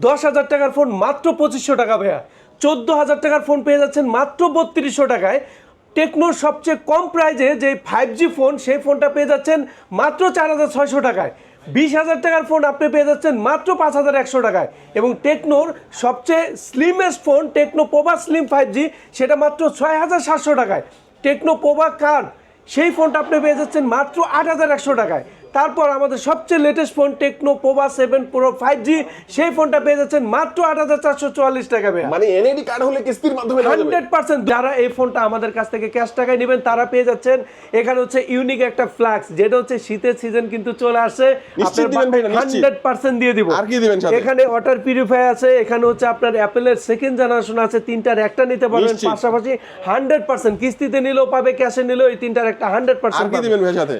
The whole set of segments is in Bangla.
দশ হাজার টাকার ফোন মাত্র পঁচিশশো টাকা ভাইয়া। চোদ্দ হাজার টাকার ফোন পেয়ে যাচ্ছেন মাত্র বত্রিশশো টাকায়। টেকনোর সবচেয়ে কম প্রাইজে যে ফাইভ জি ফোন, সেই ফোনটা পেয়ে যাচ্ছেন মাত্র চার হাজার ছয়শো টাকায়। বিশ হাজার টাকার ফোন আপনি পেয়ে যাচ্ছেন মাত্র পাঁচ হাজার একশো টাকায়। এবং টেকনোর সবচেয়ে slimmest phone, Tecno Pova slim five G সেটা মাত্র ছয় হাজার সাতশো টাকায়। টেকনো পোভা কার সেই ফোনটা আপনি পেয়ে যাচ্ছেন মাত্র আট হাজার একশো টাকায়। তারপর আমাদের সবচেয়ে latest phone Tecno Pova seven pro five G সেই ফোনটা পেয়ে যাচ্ছেন মাত্র আট হাজার চারশো চুয়াল্লিশ টাকা মানে এনআইডি কার্ড হলে কিস্তির মাধ্যমে হান্ড্রেড পার্সেন্ট যারা এই ফোনটা আমাদের কাছ থেকে ক্যাশ টাকায় নেবেন তারা পেয়ে যাচ্ছেন। এখানে হচ্ছে ইউনিক একটা ফ্ল্যাক্স যেটা হচ্ছে শীতের সিজন কিন্তু চলে আসে? হান্ড্রেড পার্সেন্ট দিয়ে দিব। আর কি দিবেন এখানে ওয়াটার পিউরিফাই আছে এখানে হচ্ছে আপনার অ্যাপেলের সেকেন্ড জেনারেশন আছে তিনটার একটা নিতে পারবেন। পাশাপাশি হান্ড্রেড পার্সেন্ট কিস্তিতে নিলেও পাবে ক্যাশে নিলেও এই তিনটার একটা হান্ড্রেড পার্সেন্ট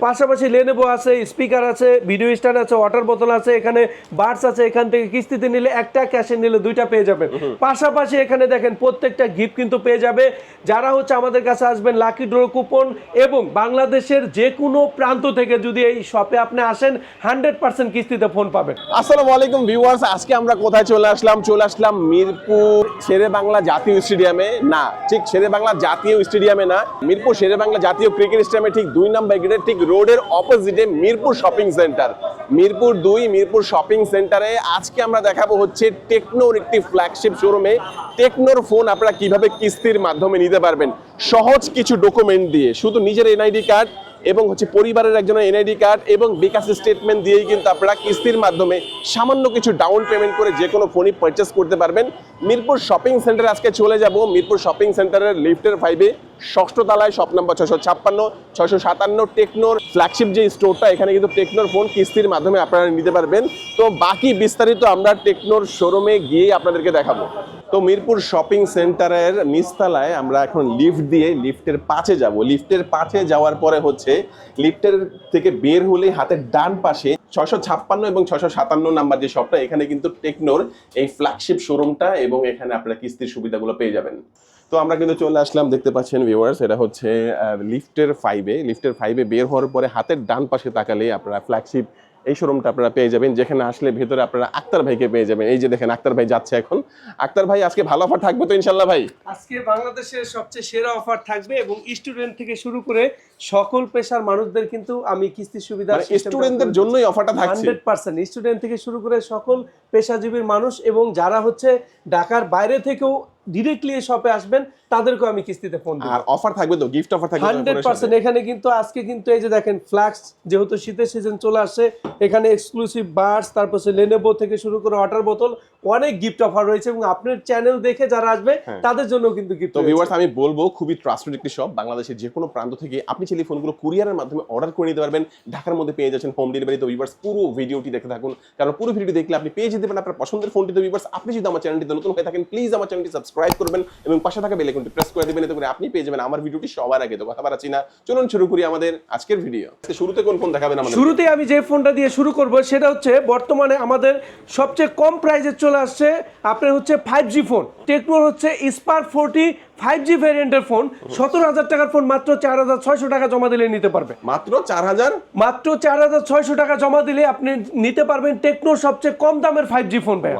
পাশাপাশি লেনেভো আছে স্পিকার আছে ভিডিও স্ট্যান্ড আছে ওয়াটার বোতল আছে এখানে বার্স আছে এখান থেকে কিস্তিতে নিলে একটা ক্যাশে নিলে দুইটা পেয়ে যাবেন। পাশাপাশি এখানে দেখেন প্রত্যেকটা গিফট কিন্তু পেয়ে যাবে। যারা হচ্ছে আমাদের কাছে আসবেন লাকি ড্র কুপন এবং বাংলাদেশের যে কোনো প্রান্ত থেকে যদি এই শপে আপনি আসেন হান্ড্রেড পার্সেন্ট কিস্তিতে ফোন পাবেন। আসসালামু আলাইকুম ভিউয়ার্স আজকে আমরা কোথায় চলে আসলাম? চলে আসলাম মিরপুর শেরে বাংলা জাতীয় স্টেডিয়ামে। না ঠিক শেরে বাংলা জাতীয় স্টেডিয়ামে না মিরপুর শেরে বাংলা জাতীয় ক্রিকেট স্টেডিয়ামে ঠিক দুই নম্বর গেটের ঠিক রোডের অপোজিটে মিরপুর শপিং সেন্টার মিরপুর দুই, মিরপুর শপিং সেন্টারে আজকে আমরা দেখাবো হচ্ছে টেকনোর একটি ফ্ল্যাগশিপ শোরুমে টেকনোর ফোন আপনারা কীভাবে কিস্তির মাধ্যমে নিতে পারবেন? সহজ কিছু ডকুমেন্ট দিয়ে, শুধু নিজের এনআইডি কার্ড এবং হচ্ছে পরিবারের একজনের এনআইডি কার্ড এবং বিকাশ স্টেটমেন্ট দিয়েই কিন্তু আপনারা কিস্তির মাধ্যমে সামান্য কিছু ডাউন পেমেন্ট করে যে কোনো ফোনই পারচেস করতে পারবেন। মিরপুর শপিং সেন্টারে আজকে চলে যাব। মিরপুর শপিং সেন্টারের লিফটের ফাইভে ষষ্ঠ তলায় শপ নম্বর ছশো ছাপ্পান্ন ছশো সাতান্ন টেকনোর ফ্ল্যাগশিপ যে স্টোরটা এখানে কিন্তু টেকনোর ফোন কিস্তির মাধ্যমে আপনারা নিতে পারবেন। তো বাকি বিস্তারিত আমরা টেকনোর শোরুমে গিয়ে আপনাদেরকে দেখাবো। তো মিরপুর শপিং সেন্টারের নিচতলায় আমরা এখন লিফট দিয়ে লিফটের পাশে যাব। লিফটের পাশে যাওয়ার পরে হচ্ছে লিফটের থেকে বের হলেই হাতের ডান পাশে ছশো ছাপ্পান্ন এবং ছশো সাতান্ন নাম্বার যে শপটা এখানে কিন্তু টেকনোর এই ফ্ল্যাগশিপ শোরুমটা এবং এখানে আপনারা কিস্তির সুবিধাগুলো পেয়ে যাবেন। তো আমরা কিন্তু চলে আসলাম, দেখতে পাচ্ছেন ভিউয়ার্স এটা হচ্ছে লিফটের ফাইভে লিফটের ফাইভে বের হওয়ার পরে হাতের ডান পাশে তাকালে আপনারা ফ্ল্যাগশিপ এই শোরুমটা আপনারা পেয়ে যাবেন। যেখানে আসলে ভেতরে আপনারা আক্তার ভাইকে পেয়ে যাবেন। এই যে দেখেন, আক্তার ভাই যাচ্ছে এখন। আক্তার ভাই, আজকে ভালো অফার থাকবে তো ইনশাল্লাহ ভাই? আজকে বাংলাদেশের সবচেয়ে সেরা অফার থাকবে এবং স্টুডেন্ট থেকে শুরু করে সকল পেশার মানুষদের কিন্তু আমি কিস্তি সুবিধা স্টুডেন্টদের জন্যই অফারটা থাকছে। Hundred percent. স্টুডেন্ট থেকে শুরু করে সকল পেশাজীবীর মানুষ এবং যারা হচ্ছে ঢাকার বাইরে থেকেও ডিরেক্টলি এই শপে আসবেন তাদেরকেও আমি কিস্তিতে ফোন আর অফার থাকবে তো গিফট অফার থাকবে তো হান্ড্রেড ফোনের পার্সেন্ট। সাথে? এখানে কিন্তু আজকে কিন্তু এই যে দেখেন ফ্লাক্স যেহেতু শীতের সিজন চলে আসছে এখানে এক্সক্লুসিভ বার্স তারপর লেনেবো থেকে শুরু করে ওয়াটার বোতল অনেক গিফট অফার রয়েছে এবং আপনার চ্যানেল দেখে যারা আসবে হ্যাঁ। তাদের জন্য কিন্তু গিফট তো ভিউয়ার্স আমি বলব খুবই ট্রাস্টেড একটি শপ বাংলাদেশের যে কোনো প্রান্ত থেকে আপনি চাইলে ফোনগুলো কুরিয়ারের মাধ্যমে অর্ডার করে নিতে পারবেন। ঢাকার মধ্যে পেয়ে যাচ্ছেন হোম ডেলিভারি তো ভিউয়ার্স পুরো ভিডিওটি দেখে থাকুন। কারণ পুরো ভিডিওটি দেখলে আপনি পেয়ে যেতে পারেন আপনার পছন্দের ফোনটি তো ভিউয়ার্স আপনি যদি আমার চ্যানেলটিতে নতুন হয়ে থাকেন প্লিজ আমার চ্যানেলটি সাবস্ক্রাইব করবেন এবং পাশে থাকা বেল আইকনটি প্রেস করে দিবেন। এতে করে আপনি পেয়ে যাবেন আমার ভিডিওটি সবার আগে। তো কথা বাড়াচ্ছি না। চলুন শুরু করি আমাদের আজকের ভিডিও শুরুতে কোন ফোন দেখাবেন আমাদের? শুরুতে আমি যে ফোনটা দিয়ে শুরু করব সেটা হচ্ছে বর্তমানে আমাদের সবচেয়ে কম প্রাইসে চলে আসছে। আপনার হচ্ছে ফাইভ জি ফোন টেকনোর হচ্ছে স্পার্ক ফোরটি ফাইভ জি ভ্যারিয়েন্টের ফোন সতেরো হাজার টাকার ফোন মাত্র চার হাজার ছয়শো টাকা জমা দিলে নিতে পারবে। মাত্র চার হাজার? মাত্র চার হাজার ছয়শো টাকা জমা দিলে আপনি নিতে পারবেন টেকনোর সবচেয়ে কম দামের ফাইভ জি ফোন ভাই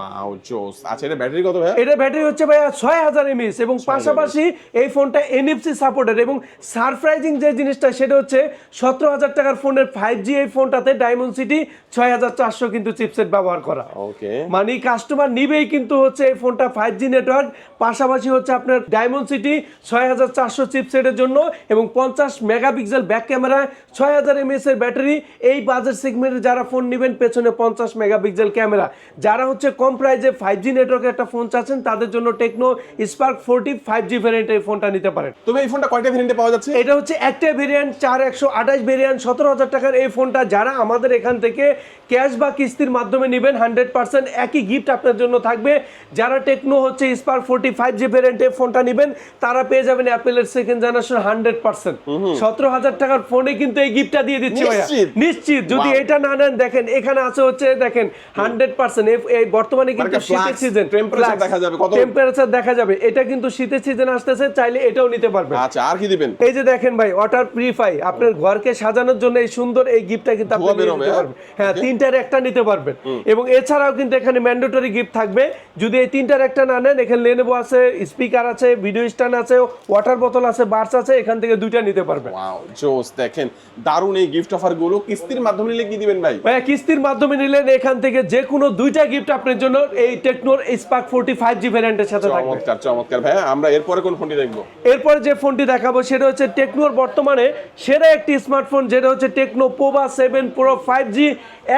আচ্ছা এটা ব্যাটারি কত ভাই এটা ব্যাটারি হচ্ছে ভাইয়া ছয় হাজার এমএস এবং পাশাপাশি এই ফোনটা এনএফসি সাপোর্টেড এবং সারপ্রাইজিং যে জিনিসটা সেটা হচ্ছে সতেরো হাজার টাকার ফোনের ফাইভ জি এই ফোনটাতে ডায়মন্ড সিটি ছয় হাজার চারশো কিন্তু চিপসেট ব্যবহার করা। ওকে মানে কাস্টমার নিবেই কিন্তু হচ্ছে এই ফোনটা ফাইভ জি নেটওয়ার্ক পাশাপাশি হচ্ছে আপনার ডায়মন্ড সিটি ছয় হাজার চারশো চিপসেটের জন্য এবং পঞ্চাশ মেগাপিক্সেল ব্যাক ক্যামেরা ছয় হাজার এমএস এর ব্যাটারি এই বাজেট সেগমেন্টে যারা ফোন নেবেন পেছনে পঞ্চাশ মেগাপিক্সেল ক্যামেরা যারা হচ্ছে কম প্রাইজে ফাইভ জি নেটওয়ার্কের একটা ফোন চাচ্ছেন তাদের জন্য Tecno Spark forty five G variant এই ফোনটা নিতে পারেন। তবে এই ফোনটা কয়টা ভেরিয়েন্টে পাওয়া যাচ্ছে? এটা হচ্ছে একটা ভেরিয়েন্ট চার একশো আঠাশ ভেরিয়েন্ট সতেরো হাজার টাকার এই ফোনটা যারা আমাদের এখান থেকে ক্যাশ বা কিস্তির মাধ্যমে নেবেন হান্ড্রেড পার্সেন্ট একই গিফট আপনার জন্য থাকবে। যারা টেকনো হচ্ছে Spark forty five G variant এই ফোনটা নেবেন তারা পেয়ে যাবেন অ্যাপেলের সেকেন্ড জেনারেশন হান্ড্রেড পার্সেন্ট সতেরো হাজার টাকার ফোনে কিন্তু এই গিফটটা দিয়ে দিচ্ছি ভাইয়া। নিশ্চিত? যদি এটা না নেন দেখেন এখানে আছে হচ্ছে দেখেন হান্ড্রেড পার্সেন্ট এই বর্তমানে কিন্তু একটা শীতের সিজন temperature দেখা যাবে, কত- টেম্পারেচার দেখা যাবে। এটা কিন্তু শীতের সিজন আসতেছে চাইলে এটাও নিতে পারবেন। আচ্ছা আর কি দিবেন? এই যে দেখেন ভাই ওয়াটার পিউরিফাই আপনার ঘরকে সাজানোর জন্য এই সুন্দর এই গিফটটা কিন্তু আপনি নিতে হ্যাঁ? পারবেন। হ্যাঁ তিনটার একটা নিতে পারবেন। এবং এছাড়াও কিন্তু এখানে ম্যান্ডেটরি গিফট থাকবে। যদি এই তিনটার একটা না নেন এখানে লেনেবো আছে স্পিকার আছে ভিডিও স্ট্যান্ড আছে ওয়াটার বোতল আছে বার্স আছে এখান থেকে দুইটা নিতে পারবেন ওয়াও জোস দেখেন দারুণ এই গিফট অফারগুলো। কিস্তির মাধ্যমে নিলে কি দিবেন ভাই? ভাইয়া কিস্তির মাধ্যমে নিলেন এখান থেকে যে কোনো দুইটা গিফট আপনার জন্য এই টেকনোর স্পার্ক ফোর্টি ফাইভ জি ভ্যারিয়েন্টের সাথে থাকবে। চমৎকার চমৎকার। ভাইয়া আমরা এরপরে কোন ফোনটি দেখব? এরপর যে ফোনটি দেখাবো সেটা হচ্ছে টেকনোর বর্তমানে সেরা একটি স্মার্টফোন যেটা হচ্ছে Tecno Pova seven pro five G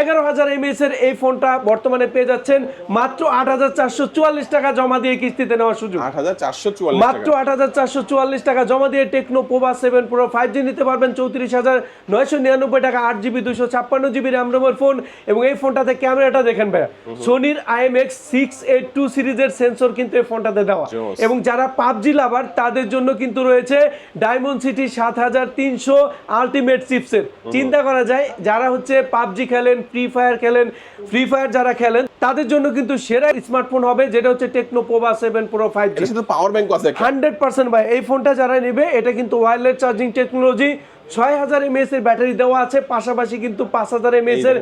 এগারো হাজার এমএস এর এই ফোনটা বর্তমানে পেয়ে যাচ্ছেন মাত্র আট হাজার চারশো চুয়াল্লিশ টাকা জমা দিয়ে কিস্তিতে নেওয়ার সুযোগ। আট হাজার চারশো চুয়াল্লিশ মাত্র আট হাজার চারশো চুয়াল্লিশ টাকা জমা দিয়ে Tecno Pova seven pro five G নিতে পারবেন চৌত্রিশ হাজার নয়শো নিরানব্বই টাকা আট জিবি দুশো ছাপ্পান্ন জিবি র্যাম রোমের ফোন এবং এই ফোনটাতে ক্যামেরাটা দেখেন ভাইয়া। সোনির আইএমএক্স সিক্স এইট টু সিরিজের সেন্সর কিন্তু এই ফোনটাতে দেওয়া। এবং যারা পাবজি লাভার তাদের জন্য কিন্তু রয়েছে ডায়মন্ড সিটি সাত হাজার তিনশো আলটিমেট চিপসের। চিন্তা করা যায় যারা হচ্ছে পাবজি খেলেন ফ্রি ফায়ার খেলেন ফ্রি ফায়ার যারা খেলেন তাদের জন্য কিন্তু সেরা স্মার্টফোন হবে যেটা হচ্ছে Tecno Pova seven pro five G. Power bank আছে। হান্ড্রেড পার্সেন্ট ভাই এই ফোনটা যারা নেবে এটা কিন্তু ওয়্যারলেস চার্জিং টেকনোলজি ছয় হাজার এমএস এর ব্যাটারি দেওয়া আছে পাশাপাশি কিন্তু পাঁচ হাজার এমএস এর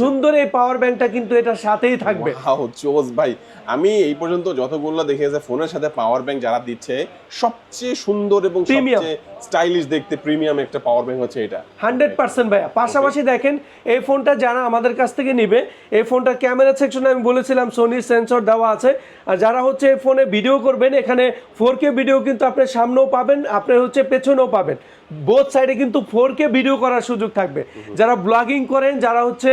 সুন্দর এই পাওয়ার ব্যাংকটা কিন্তু এটার সাথেই থাকবে ভাই আমি এই পর্যন্ত যতগুলো দেখেছি ফোনের সাথে পাওয়ার ব্যাংক যারা দিচ্ছে সবচেয়ে সুন্দর এবং। সবচেয়ে স্টাইলিশ দেখতে প্রিমিয়াম একটা পাওয়ার ব্যাংক হচ্ছে এটা। হান্ড্রেড পার্সেন্ট ভাইয়া। পাশাপাশি দেখেন এই ফোনটা যারা আমাদের কাছ থেকে নিবে এই ফোনটার ক্যামেরা সেকশনে আমি বলেছিলাম সোনির সেন্সর দেওয়া আছে। আর যারা হচ্ছে এই ফোনে ভিডিও করবেন এখানে ফোর কে ভিডিও কিন্তু আপনি সামনেও পাবেন আপনি হচ্ছে পেছনেও পাবেন। বোথ সাইডে কিন্তু ফোর কে ভিডিও করার সুযোগ থাকবে। যারা ব্লগিং করেন যারা হচ্ছে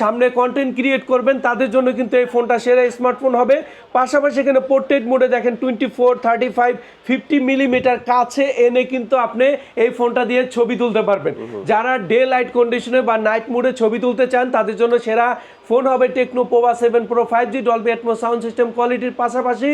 সামনে কন্টেন্ট ক্রিয়েট করবেন তাদের জন্য কিন্তু এই ফোনটা সেরা স্মার্টফোন হবে। পাশাপাশি এখানে পোর্ট্রেট মোডে দেখেন twenty four thirty five fifty millimetre কাছে এনে কিন্তু আপনি এই ফোনটা দিয়ে ছবি তুলতে পারবেন। যারা ডে লাইট কন্ডিশনে বা নাইট মুডে ছবি তুলতে চান তাদের জন্য সেরা ফোন হবে Tecno Pova seven pro five G, Dolby Atmos sound system কোয়ালিটির পাশাপাশি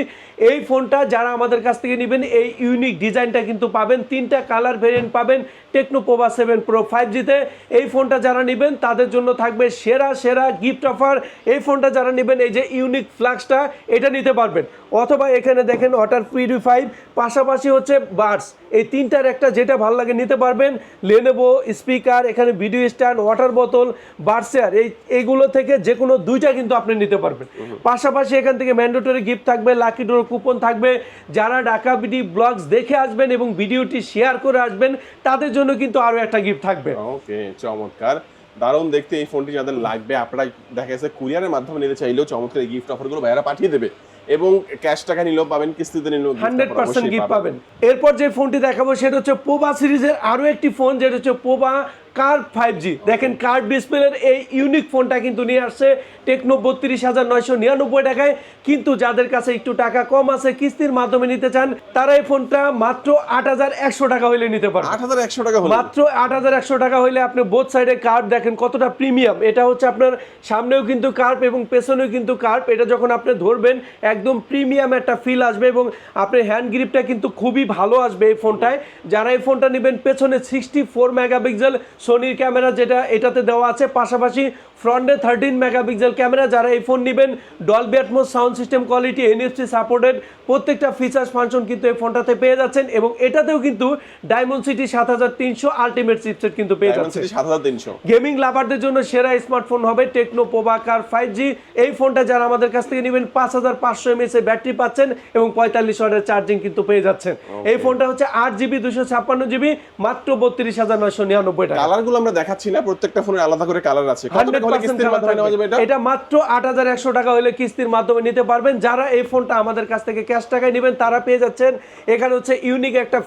এই ফোনটা যারা আমাদের কাছ থেকে নেবেন, এই ইউনিক ডিজাইনটা কিন্তু পাবেন, তিনটা কালার ভেরিয়েন্ট পাবেন Tecno Pova seven pro five জিতে। এই ফোনটা যারা নেবেন, তাদের জন্য থাকবে সেরা সেরা গিফট অফার এই ফোনটা যারা নেবেন, এই যে ইউনিক ফ্লাক্সটা এটা নিতে পারবেন। অথবা এখানে দেখেন ওয়াটার পিউরিফাই পাশাপাশি হচ্ছে বার্ডস এই তিনটার একটা যেটা ভালো লাগে নিতে পারবেন লেনেবো স্পিকার এখানে ভিডিও স্ট্যান্ড ওয়াটার বোতল বার্সেয়ার এই এইগুলো থেকে যে কোনো দুইটা কিন্তু আপনি নিতে পারবেন। পাশাপাশি এখান থেকে ম্যান্ডেটরি গিফট থাকবে লাকি ডোর কুপন থাকবে। যারা ঢাকা বিডি ব্লগস দেখে আসবেন এবং ভিডিওটি শেয়ার করে আসবেন তাদের জন্য কিন্তু আরও একটা গিফট থাকবে। ওকে চমৎকার। দারুণ দেখতে এই ফোনটি যাদের লাগবে আপনারা দেখা গেছে কুরিয়ারের মাধ্যমে নিতে চাইলেও চমৎকার এই গিফট অফারগুলো ভাইয়ারা পাঠিয়ে দেবে। এবং ক্যাশ টাকা নিলেও পাবেন কিস্তিতে নিলেও হান্ড্রেড পার্সেন্ট গিফট পাবেন। এরপর যে ফোনটি দেখাবো সেটা হচ্ছে পোবা সিরিজের আরও একটি ফোন যেটা হচ্ছে পোবা কার্ভ ফাইভ জি দেখেন কার্ভ ডিসপ্লের এই ইউনিক ফোনটা কিন্তু নিয়ে আসছে টেকনো বত্রিশ হাজার নয়শো নিরানব্বই টাকায়। কিন্তু যাদের কাছে একটু টাকা কম আছে কিস্তির মাধ্যমে নিতে চান তারা এই ফোনটা মাত্র আট হাজার একশো টাকা হইলে নিতে পারেন আট হাজার একশো টাকা মাত্র আট হাজার একশো টাকা হইলে আপনি বোথ সাইডে কার্ভ দেখেন কতটা প্রিমিয়াম এটা হচ্ছে আপনার সামনেও কিন্তু কার্ভ এবং পেছনেও কিন্তু কার্ভ এটা যখন আপনি ধরবেন একদম প্রিমিয়াম একটা ফিল আসবে এবং আপনার হ্যান্ড গ্রিপটা কিন্তু খুবই ভালো আসবে এই ফোনটায়। যারা এই ফোনটা নেবেন, পেছনে সিক্সটি ফোর মেগাপিক্সেল সোনির ক্যামেরা যেটা, এটাতে দেওয়া আছে। পাশাপাশি ফ্রন্টে থার্টিন মেগাপিক্সেল ক্যামেরা যারা এই ফোন নেবেন Dolby Atmos sound system quality NFC supported প্রত্যেকটা ফিচার্স ফাংশন কিন্তু এই ফোনটাতে পেয়ে যাচ্ছেন এবং এটাতেও কিন্তু ডায়মন্ড সিটি সাত হাজার তিনশো আলটিমেট চিপসেট কিন্তু পেয়ে যাচ্ছে সাত হাজার তিনশো। গেমিং লাভারদের জন্য সেরা স্মার্টফোন হবে টেকনো পোবাকার ফাইভ জি এই ফোনটা যারা আমাদের কাছ থেকে নেবেন পাঁচ হাজার পাঁচশো এমএস এর ব্যাটারি পাচ্ছেন এবং পঁয়তাল্লিশ ওয়াটের চার্জিং কিন্তু পেয়ে যাচ্ছেন। এই ফোনটা হচ্ছে আট জিবি দুশো ছাপ্পান্ন জিবি মাত্র বত্রিশ হাজার নয়শো নিরানব্বই টাকা। কালারগুলো আমরা দেখাচ্ছি না প্রত্যেকটা ফোনের আলাদা করে কালার আছে। হলে 100% কিস্তির মাধ্যমে নেওয়া যাবে এটা? এটা মাত্র আট হাজার একশো টাকা হলে কিস্তির মাধ্যমে নিতে পারবেন। যারা এই ফোনটা আমাদের কাছ থেকে ক্যাশ টাকায় নেবেন তারা পেয়ে যাচ্ছেন। এখানে হচ্ছে ইউনিক একটা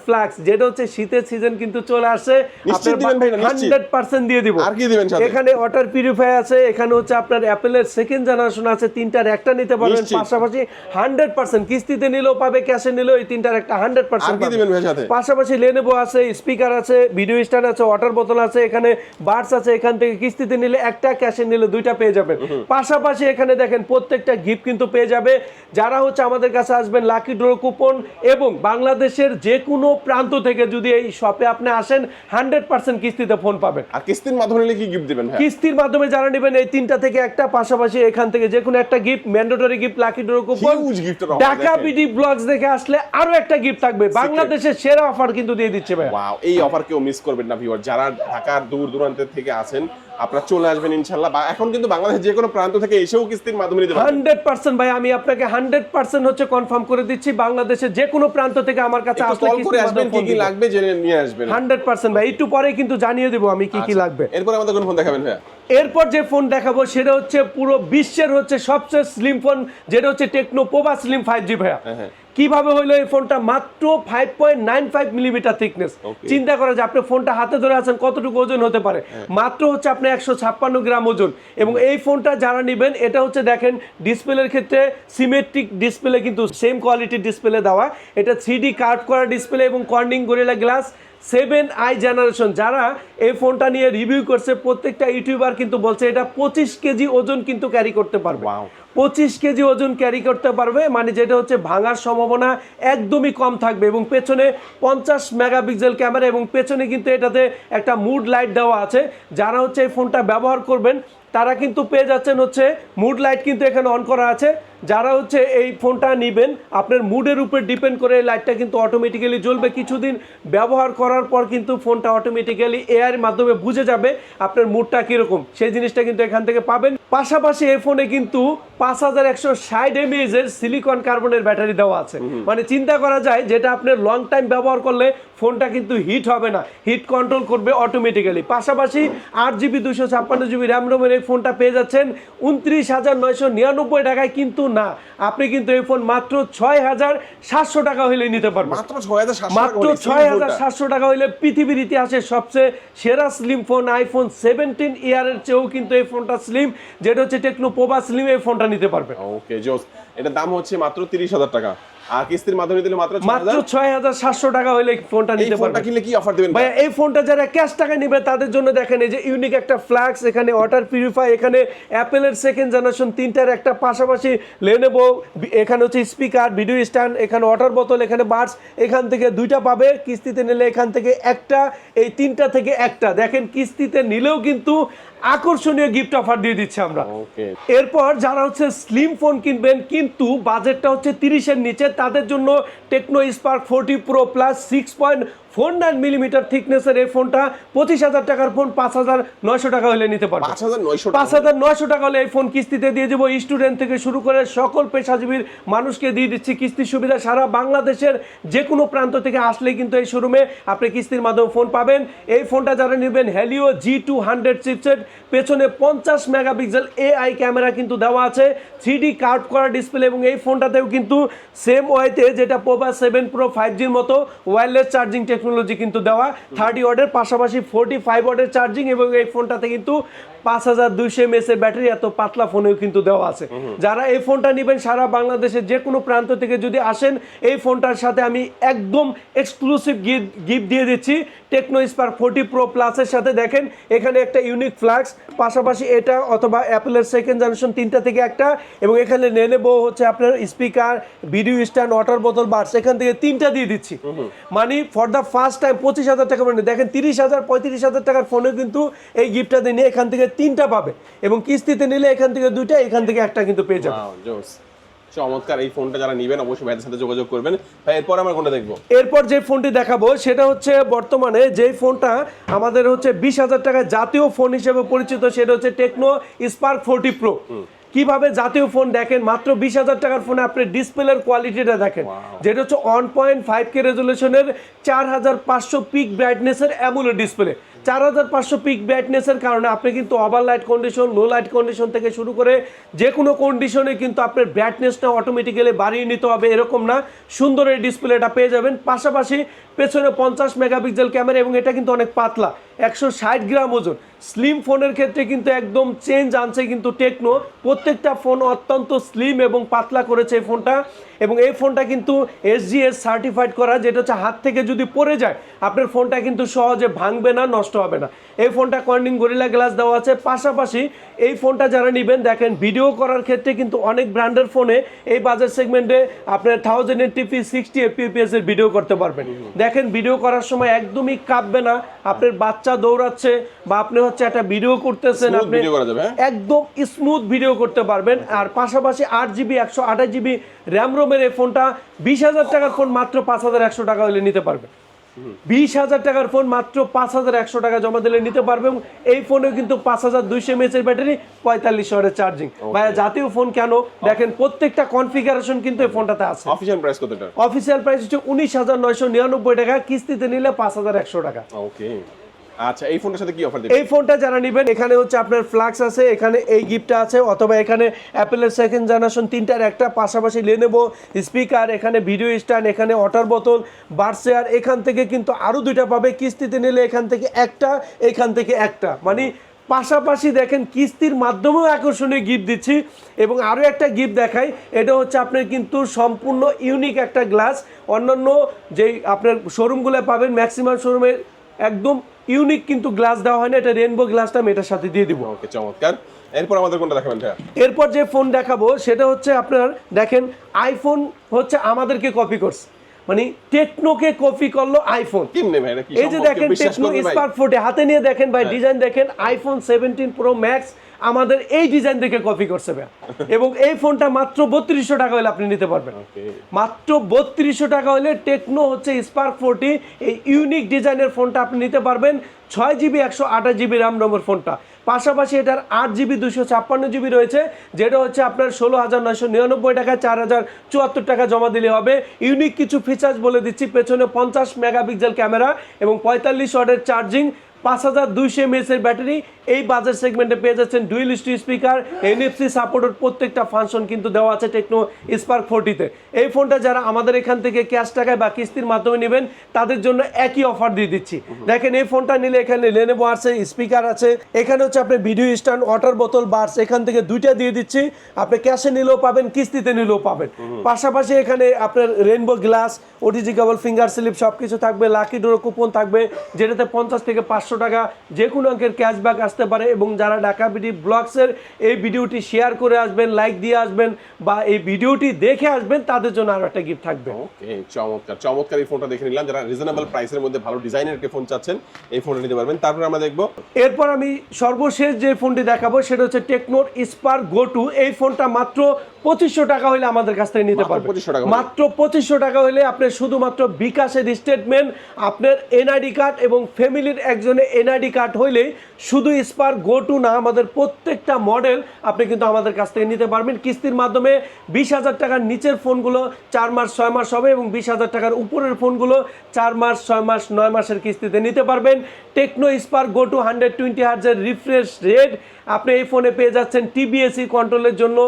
যেটা হচ্ছে শীতের সিজন কিন্তু চলে আসছে। নিশ্চিত দিবেন ভাই হান্ড্রেড পার্সেন্ট দিয়ে দিব। আর কি দিবেন এখানে ওয়াটার আছে এখানে হচ্ছে আপনার অ্যাপেলের সেকেন্ড জেনারেশন আছে তিনটার একটা নিতে পারবেন। পাশাপাশি হান্ড্রেড পার্সেন্ট কিস্তিতে নিলেও পাবে ক্যাশে নিলেও এই তিনটার একটা হান্ড্রেড পার্সেন্ট পাশাপাশি লেনেবো আছে স্পিকার আছে ভিডিও স্ট্যান্ড আছে ওয়াটার বোতল আছে এখানে বার্ডস আছে এখান থেকে কিস্তিতে নিলে একটা ক্যাশ ক্যাশে নিলে দুইটা পেয়ে যাবেন। পাশাপাশি এখানে দেখেন প্রত্যেকটা গিফট কিন্তু পেয়ে যাবে। যারা হচ্ছে আমাদের কাছে আসবেন লাকি ড্র কুপন এবং বাংলাদেশের যে কোনো প্রান্ত থেকে যদি এই শপে আপনি আসেন হান্ড্রেড পার্সেন্ট কিস্তিতে ফোন পাবেন। আর কিস্তির মাধ্যমে কি গিফট দিবেন কিস্তির মাধ্যমে যারা নেবেন এই তিনটা থেকে একটা পাশাপাশি এখান থেকে যে কোনো একটা gift mandatory gift lucky draw coupon Dhaka BD blogs দেখে আসলে আরও একটা গিফট থাকবে। বাংলাদেশের সেরা অফার কিন্তু দিয়ে দিচ্ছে ভাই। ওয়াও এই অফার কেউ মিস করবেন না ভিউয়ার যারা ঢাকার দূর দূরান্তের থেকে আছেন আপনারা চলে আসবেন ইনশাল্লাহ। বা এখন কিন্তু বাংলাদেশের যে কোনো প্রান্ত থেকে এসেও কিস্তির মাধ্যমে নিতে পারবেন। হান্ড্রেড পার্সেন্ট ভাই আমি আপনাকে হান্ড্রেড পার্সেন্ট হচ্ছে কনফার্ম করে দিচ্ছি বাংলাদেশের যে কোনো প্রান্ত থেকে আমার কাছে আসলে কল করে আসবেন কি কি লাগবে জেনে নিয়ে আসবেন। হান্ড্রেড পার্সেন্ট ভাই একটু পরে কিন্তু জানিয়ে দেবো আমি কি কি লাগবে। এরপর আমাদের কোন ফোন দেখাবেন ভাইয়া? এরপর যে ফোন দেখাবো সেটা হচ্ছে পুরো বিশ্বের হচ্ছে সবচেয়ে স্লিম ফোন যেটা হচ্ছে Tecno Pova slim five G ভাইয়া। হ্যাঁ। কীভাবে হইল এই ফোনটা? মাত্র five point nine five millimetre thickness চিন্তা করা যে আপনি ফোনটা হাতে ধরে আছেন কতটুকু ওজন হতে পারে? হ্যাঁ। মাত্র হচ্ছে আপনি একশো ছাপ্পান্ন গ্রাম ওজন। এবং এই ফোনটা যারা নেবেন এটা হচ্ছে দেখেন ডিসপ্লের ক্ষেত্রে সিমেট্রিক ডিসপ্লে কিন্তু সেম কোয়ালিটির ডিসপ্লে দেওয়া। এটা থ্রি ডি কার্ড করা ডিসপ্লে এবং Corning Gorilla glass seven i generation যারা এই ফোনটা নিয়ে রিভিউ করছে প্রত্যেকটা ইউটিউবার কিন্তু বলছে এটা পঁচিশ কেজি ওজন কিন্তু ক্যারি করতে পারবে. পঁচিশ কেজি ওজন ক্যারি করতে পারবে মানে যেটা হচ্ছে ভাঙার সম্ভাবনা একদমই কম থাকবে। এবং পেছনে পঞ্চাশ মেগাপিক্সেল ক্যামেরা এবং পেছনে কিন্তু এটাতে একটা মুড লাইট দেওয়া আছে। যারা হচ্ছে এই ফোনটা ব্যবহার করবেন, তারা কিন্তু পেয়ে যাচ্ছেন হচ্ছে মুড লাইট কিন্তু এখানে অন করা আছে। যারা হচ্ছে এই ফোনটা নেবেন আপনার মুডের উপর ডিপেন্ড করে লাইটটা কিন্তু অটোমেটিক্যালি জ্বলবে। কিছুদিন ব্যবহার করার পর কিন্তু ফোনটা অটোমেটিক্যালি এআর মাধ্যমে বুঝে যাবে আপনার মুডটা কীরকম। সেই জিনিসটা কিন্তু এখান থেকে পাবেন। পাশাপাশি এই ফোনে কিন্তু পাঁচ হাজার একশো ষাট এমএএজ এর সিলিকন কার্বনের ব্যাটারি দেওয়া আছে। মানে চিন্তা করা যায় যেটা আপনার লং টাইম ব্যবহার করলে ফোনটা কিন্তু হিট হবে না। হিট কন্ট্রোল করবে অটোমেটিক্যালি পাশাপাশি আট জিবি দুশো ছাপ্পান্ন জিবি র্যাম রোমের এই ফোনটা পেয়ে যাচ্ছেন উনত্রিশ হাজার নয়শো নিরানব্বই টাকায় কিন্তু না। আপনি কিন্তু এই ফোন মাত্র ছয় হাজার সাতশো টাকা হলেই নিতে পারবেন। মাত্র ছয় হাজার সাতশো মাত্র ছয় হাজার সাতশো টাকা হইলে পৃথিবীর ইতিহাসে সবচেয়ে সেরা স্লিম ফোন আইফোন সেভেন্টিন ইয়ারের চেয়েও কিন্তু এই ফোনটা স্লিম যেটা হচ্ছে টেকনো পোবা স্লিম এই ফোনটা নিতে পারবে ওকে জোস এটার দাম হচ্ছে মাত্র তিরিশ হাজার টাকা। আর কিস্তির মাধ্যমে দিলে মাত্র মাত্র ছয় হাজার সাতশো টাকা হইলে ফোনটা নিতে ফোনটা কিনলে কি অফার দিবেন ভাই? এই ফোনটা যারা ক্যাশ টাকা নেবে তাদের জন্য দেখেন এই যে ইউনিক একটা ফ্ল্যাক্স এখানে ওয়াটার পিউরিফাই এখানে অ্যাপেলের সেকেন্ড জেনারেশন তিনটার একটা পাশাপাশি লেনেবো এখানে হচ্ছে স্পিকার ভিডিও স্ট্যান্ড এখানে ওয়াটার বোতল এখানে বার্ডস এখান থেকে দুইটা পাবে। কিস্তিতে নিলে এখান থেকে একটা এই তিনটা থেকে একটা। দেখেন কিস্তিতে নিলেও কিন্তু আকর্ষণীয় গিফট অফার দিয়ে দিচ্ছি আমরা। ওকে এরপর যারা হচ্ছে স্লিম ফোন কিনবেন কিন্তু বাজেটটা হচ্ছে তিরিশের নিচে তাদের জন্য Tecno Spark forty pro plus six point four nine millimetre থিকনেসের এই ফোনটা পঁচিশ হাজার টাকার ফোন পাঁচ হাজার নয়শো টাকা হলে নিতে পারবে। পাঁচ হাজার নয়শো পাঁচ হাজার নয়শো টাকা হলে এই ফোন কিস্তিতে দিয়ে দেবো। স্টুডেন্ট থেকে শুরু করে সকল পেশাজীবীর মানুষকে দিয়ে দিচ্ছি কিস্তির সুবিধা। সারা বাংলাদেশের যে কোনো প্রান্ত থেকে আসলে কিন্তু এই শোরুমে আপনি কিস্তির মাধ্যমে ফোন পাবেন। এই ফোনটা যারা নেবেন Helio G two hundred chipset পেছনে পঞ্চাশ মেগাপিক্সেল এআই ক্যামেরা কিন্তু দেওয়া আছে। থ্রি ডি কার্ড করা ডিসপ্লে এবং এই ফোনটাতেও কিন্তু সেম ওয়াইতে যেটা পোভা সেভেন প্রো ফাইভ জির মতো ওয়্যারলেস চার্জিং টেকনোলজি কিন্তু দেওয়া। থার্টি ওয়ার্ডের পাশাপাশি ফোর্টি ফাইভ ওয়ার্ডের চার্জিং এবং এই ফোনটাতে কিন্তু পাঁচ হাজার দুইশো এমএস এর ব্যাটারি এত পাতলা ফোনেও কিন্তু দেওয়া আছে। যারা এই ফোনটা নেবেন সারা বাংলাদেশের যে কোনো প্রান্ত থেকে যদি আসেন এই ফোনটার সাথে আমি একদম এক্সক্লুসিভ গিফট দিয়ে দিচ্ছি। টেকনো স্পার্ক ফোর্টি প্রো প্লাসের সাথে দেখেন এখানে একটা ইউনিক ফ্লাক্স পাশাপাশি এটা অথবা অ্যাপেলের সেকেন্ড জেনারেশন তিনটা থেকে একটা এবং এখানে নেনেবো হচ্ছে আপনার স্পিকার ভিডিও স্ট্যান্ড ওয়াটার বোতল বার্স এখান থেকে তিনটা দিয়ে দিচ্ছি। মানে ফর দ্য ফার্স্ট টাইম পঁচিশ হাজার টাকা মানে দেখেন তিরিশ হাজার পঁয়ত্রিশ হাজার টাকার ফোনেও কিন্তু এই গিফটটা নিয়ে এখান থেকে তিনটা পাবে এবং কিস্তিতে নিলে এখান থেকে দুইটা এখান থেকে একটা কিন্তু পেয়ে যাবে। চমৎকার এই ফোনটা যারা নেবেন অবশ্যই ভাইয়ের সাথে যোগাযোগ করবেন। ভাই এরপর আমরা কোনটা দেখব? এরপর যে ফোনটি দেখাবো সেটা হচ্ছে বর্তমানে যেই ফোনটা আমাদের হচ্ছে বিশ হাজার টাকা জাতীয় ফোন হিসেবে পরিচিত সেটা হচ্ছে টেকনো স্পার্ক ফোরটি প্রো কীভাবে জাতীয় ফোন দেখেন? মাত্র বিশ হাজার টাকার ফোনে আপনি ডিসপ্লের কোয়ালিটিটা দেখেন। যেটা হচ্ছে ওয়ান পয়েন্ট ফাইভ কে রেজলিউশনের চার হাজার পাঁচশো পিক ব্রাইটনেসের অ্যামুলেট ডিসপ্লে চার হাজার পাঁচশো পিক ব্রাইটনেসের কারণে আপনি কিন্তু over light condition low light condition থেকে শুরু করে যে কোনো কন্ডিশনে কিন্তু আপনার ব্রাইটনেসটা অটোমেটিক্যালি বাড়িয়ে নিতে হবে। এরকম না সুন্দর এই ডিসপ্লেটা পেয়ে যাবেন। পাশাপাশি পেছনে পঞ্চাশ মেগাপিক্সেল ক্যামেরা এবং এটা কিন্তু অনেক পাতলা একশো ষাট গ্রাম ওজন। স্লিম ফোনের ক্ষেত্রে কিন্তু একদম চেঞ্জ আনছে কিন্তু টেকনো প্রত্যেকটা ফোন অত্যন্ত স্লিম এবং পাতলা করেছে এই ফোনটা। এবং এই ফোনটা কিন্তু এসজিএস সার্টিফাইড করা যেটা হচ্ছে হাত থেকে যদি পড়ে যায় আপনার ফোনটা কিন্তু সহজে ভাঙবে না নষ্ট হবে না। এই ফোনটা কর্নিং গরিলা গ্লাস দেওয়া আছে। পাশাপাশি এই ফোনটা যারা নেবেন দেখেন ভিডিও করার ক্ষেত্রে কিন্তু অনেক ব্র্যান্ডের ফোনে এই বাজার সেগমেন্টে আপনার থাউজেন্ড টিপি সিক্সটি এফপিএস এর ভিডিও করতে পারবেন। দেখেন ভিডিও করার সময় একদমই কাঁপবে না। আপনার বাচ্চা দৌড়াচ্ছে বা আপনি হচ্ছে একটা ভিডিও করতেছেন আপনি হ্যাঁ? একদম স্মুথ ভিডিও করতে পারবেন। আর পাশাপাশি আট জিবি একশো আঠাশ জিবি র্যাম রোমের এই ফোনটা বিশ হাজার টাকার ফোন মাত্র পাঁচ হাজার একশো টাকা হলে নিতে পারবেন বিশ হাজার টাকার ফোন মাত্র পাঁচ হাজার একশো টাকা জমা দিলে নিতে পারবে এবং এই ফোনেও কিন্তু পাঁচ হাজার দুইশো এমএচের ব্যাটারি পঁয়তাল্লিশ শহরের চার্জিং ভাইয়া জাতীয় ফোন কেন? দেখেন প্রত্যেকটা কনফিগারেশন কিন্তু এই ফোনটাতে আছে। অফিসিয়াল প্রাইস কত অফিসিয়াল প্রাইস হচ্ছে উনিশ হাজার নয়শো নিরানব্বই টাকা কিস্তিতে নিলে পাঁচ হাজার একশো টাকা। ওকে আচ্ছা এই ফোনটার সাথে কি অফার দিবেন? এই ফোনটা যারা নেবেন, এখানে হচ্ছে আপনার ফ্লাক্স আছে, এখানে এই গিফটটা আছে, অথবা এখানে অ্যাপেলের সেকেন্ড জেনারেশন তিনটার একটা, পাশাপাশি লেনেবো স্পিকার এখানে ভিডিও স্ট্যান্ড এখানে ওয়াটার বোতল বার্সেয়ার এখান থেকে কিন্তু আরও দুইটা পাবে, কিস্তিতে নিলে এখান থেকে একটা, এখান থেকে একটা। মানে পাশাপাশি দেখেন, কিস্তির মাধ্যমেও আকর্ষণীয় গিফট দিচ্ছি, এবং আরও একটা গিফট দেখাই, এটা হচ্ছে আপনার কিন্তু সম্পূর্ণ ইউনিক একটা গ্লাস অন্যান্য যেই আপনার শোরুমগুলো পাবেন ম্যাক্সিমাম শোরুমে একদম ইউনিক কিন্তু গ্লাস দেওয়া হয় না এটা রেনবো গ্লাসটা আমি এটার সাথে দিয়ে দিব। ওকে চমৎকার। এরপর আমাদের কোনটা দেখাবেন ভাইয়া? এরপর যে ফোন দেখাবো সেটা হচ্ছে আপনার দেখেন আইফোন হচ্ছে আমাদেরকে কপি করছে। মানে টেকনোকে কপি করল আইফোন এই যে দেখেন টেকনো হ্যাঁ। ফোর্টে হাতে নিয়ে দেখেন ভাই ডিজাইন দেখেন আইফোন সেভেন্টিন প্রো ম্যাক্স আমাদের এই ডিজাইন দেখে কপি করছে ভাই। এবং এই ফোনটা মাত্র বত্রিশশো টাকা হলে আপনি নিতে পারবেন। মাত্র বত্রিশশো টাকা হলে টেকনো হচ্ছে স্পার্ক ফোরটি এই ইউনিক ডিজাইনের ফোনটা আপনি নিতে পারবেন। ছয় জিবি একশো আঠাশ জিবি র্যাম নম্বর ফোনটা পাশাপাশি এটার আট জিবি দুশো ছাপ্পান্ন জিবি রয়েছে, যেটা হচ্ছে আপনার ষোলো হাজার নয়শো নিরানব্বই টাকা চার হাজার চুয়াত্তর টাকা জমা দিলে হবে। ইউনিক কিছু ফিচার্স বলে দিচ্ছি, পেছনে পঞ্চাশ মেগাপিক্সেল ক্যামেরা এবং পঁয়তাল্লিশ ওয়াটের চার্জিং পাঁচ হাজার দুইশো এমএসের ব্যাটারি এই বাজার সেগমেন্টে পেয়ে যাচ্ছেন ডুয়েল স্টি স্পিকার এনএফসি সাপোর্টের প্রত্যেকটা ফাংশন কিন্তু দেওয়া আছে টেকনো স্পার্ক ফোরটিতে এই ফোনটা যারা আমাদের এখান থেকে ক্যাশ টাকায় বা কিস্তির মাধ্যমে নেবেন তাদের জন্য একই অফার দিয়ে দিচ্ছি। দেখেন এই ফোনটা নিলে এখানে লেনেবো আছে স্পিকার আছে। এখানে হচ্ছে আপনি ভিডিও স্ট্যান্ড ওয়াটার বোতল বার্স এখান থেকে দুইটা দিয়ে দিচ্ছি। আপনি ক্যাশে নিলেও পাবেন কিস্তিতে নিলেও পাবেন। পাশাপাশি এখানে আপনার rainbow glass OTG cable finger sleeve সব কিছু থাকবে লাকি ডোর কুপন থাকবে যেটাতে পঞ্চাশ থেকে পাঁচশো টাকা যে কোনো অঙ্কের ক্যাশব্যাক আসতে পারে এবং যারা ঢাকা বিডি ব্লগসের এই ভিডিওটি শেয়ার করে আসবেন লাইক দিয়ে আসবেন বা এই ভিডিওটি দেখে আসবেন তাদের জন্য আরও একটা গিফট থাকবে। ওকে চমৎকার চমৎকার এই ফোনটা দেখে নিলাম। যারা রিজনেবল প্রাইসের মধ্যে ভালো ডিজাইনের কে ফোন চাচ্ছেন এই ফোনটা নিতে পারবেন। তারপর আমরা দেখব। এরপর আমি সর্বশেষ যে ফোনটি দেখাবো সেটা হচ্ছে টেকনোর স্পার গো টু এই ফোনটা মাত্র পঁচিশশো টাকা হলে আমাদের কাছ থেকে নিতে পারবেন 2500 টাকা হলে? মাত্র পঁচিশশো টাকা হলে আপনি শুধুমাত্র বিকাশের স্টেটমেন্ট আপনার এনআইডি কার্ড এবং ফ্যামিলির একজনের এনআইডি কার্ড হইলেই শুধু স্পার গো টু না আমাদের প্রত্যেকটা মডেল আপনি কিন্তু আমাদের কাছ থেকে নিতে পারবেন। কিস্তির মাধ্যমে বিশ হাজার টাকার নিচের ফোনগুলো চার মাস ছয় মাস হবে এবং বিশ হাজার টাকার উপরের ফোনগুলো চার মাস ছয় মাস নয় মাসের কিস্তিতে নিতে পারবেন। Tecno Spark go two hundred twenty হার্জের refresh rate আপনি এই ফোনে পেয়ে যাচ্ছেন টিবিএসি কন্ট্রোলের জন্য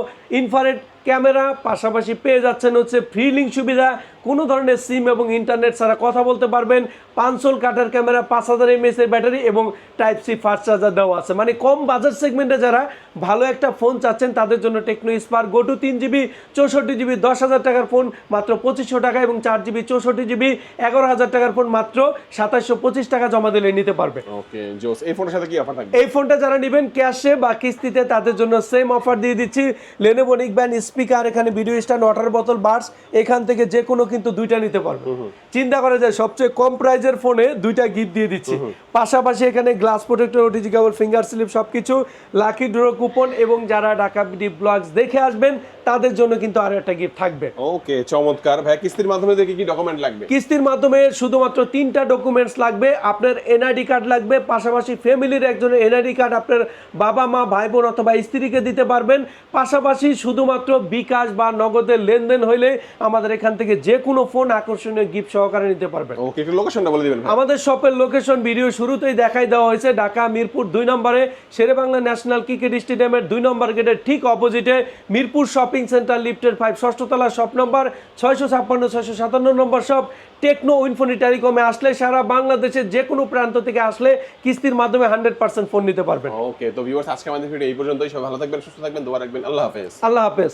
ইনফারেট ক্যামেরা পাশাপাশি পেয়ে যাচ্ছেন হচ্ছে ফ্রিলিং সুবিধা কোনো ধরনের সিম এবং ইন্টারনেট ছাড়া কথা বলতে পারবেন। পাঁচশোল কাটার ক্যামেরা পাঁচ হাজার এমএস এর ব্যাটারি এবং টাইপ সি ফাস্ট চার্জার দেওয়া আছে। মানে কম বাজার সেগমেন্টে যারা ভালো একটা ফোন চাচ্ছেন তাদের জন্য টেকনো স্পার গো টু তিন জিবি চৌষট্টি জিবি দশ হাজার টাকার ফোন মাত্র পঁচিশশো টাকা এবং চার জিবি চৌষট্টি জিবি এগারো হাজার টাকার ফোন মাত্র সাতাশশো পঁচিশ টাকা জমা দিলে নিতে পারবে। ওকে জোস এই ফোনের সাথে কি অফার থাকবে? এই ফোনটা যারা নেবেন ক্যাশে বা কিস্তিতে তাদের জন্য সেম অফার দিয়ে দিচ্ছি। লেনেভো নিকব্যান স্পিকার এখানে ভিডিও স্ট্যান্ড ওয়াটার বোতল বার্স এখান থেকে যে কোনো কিন্তু দুইটা নিতে পারবে। চিন্তা করা যায় সবচেয়ে কম প্রাইজের ফোনে দুইটা গিফট দিয়ে দিচ্ছি। পাশাপাশি এখানে glass protector OTG cable finger sleeve সবকিছু লাকি ড্র কুপন এবং যারা ঢাকা বিডি ব্লগস দেখে আসবেন তাদের জন্য কিন্তু আরও একটা গিফট থাকবে। ওকে চমৎকার। ভাই কিস্তির মাধ্যমে দেখে কি ডকুমেন্ট লাগবে? কিস্তির মাধ্যমে শুধুমাত্র তিনটা ডকুমেন্টস লাগবে। আপনার এনআইডি কার্ড লাগবে পাশাপাশি ফ্যামিলির একজনের এনআইডি কার্ড আপনার বাবা মা ভাই বোন অথবা স্ত্রীকে দিতে পারবেন। পাশাপাশি শুধুমাত্র বিকাশ বা নগদের লেনদেন হইলে আমাদের এখান থেকে যে কোনো ফোন আকর্ষণীয় গিফট সহকারে নিতে পারবেন। ওকে একটু লোকেশনটা বলে দিবেন ভাই। আমাদের শপের লোকেশন ভিডিও শুরুতেই দেখাই দেওয়া হয়েছে। ঢাকা মিরপুর দুই নম্বরে শেরেবাংলা ন্যাশনাল ক্রিকেট স্টেডিয়ামের দুই নম্বর গেটের ঠিক অপোজিটে মিরপুর শপিং সেন্টার লিফটের ফাইভ ষষ্ঠতলা শপ নম্বর ছয়শো ছাপ্পান্ন ছয়শো সাতান্ন নম্বর শপ টেকনো ইনফোনি টেলিকমে আসলে সারা বাংলাদেশের যে কোনো প্রান্ত থেকে আসলে কিস্তির মাধ্যমে হান্ড্রেড পার্সেন্ট ফোন নিতে পারবেন। ওকে তো ভিউয়ার্স আজকে আমাদের ভিডিও এই পর্যন্তই। সব ভালো থাকবেন সুস্থ থাকবেন দোয়া রাখবেন। আল্লাহ হাফেজ। আল্লাহ হাফেজ।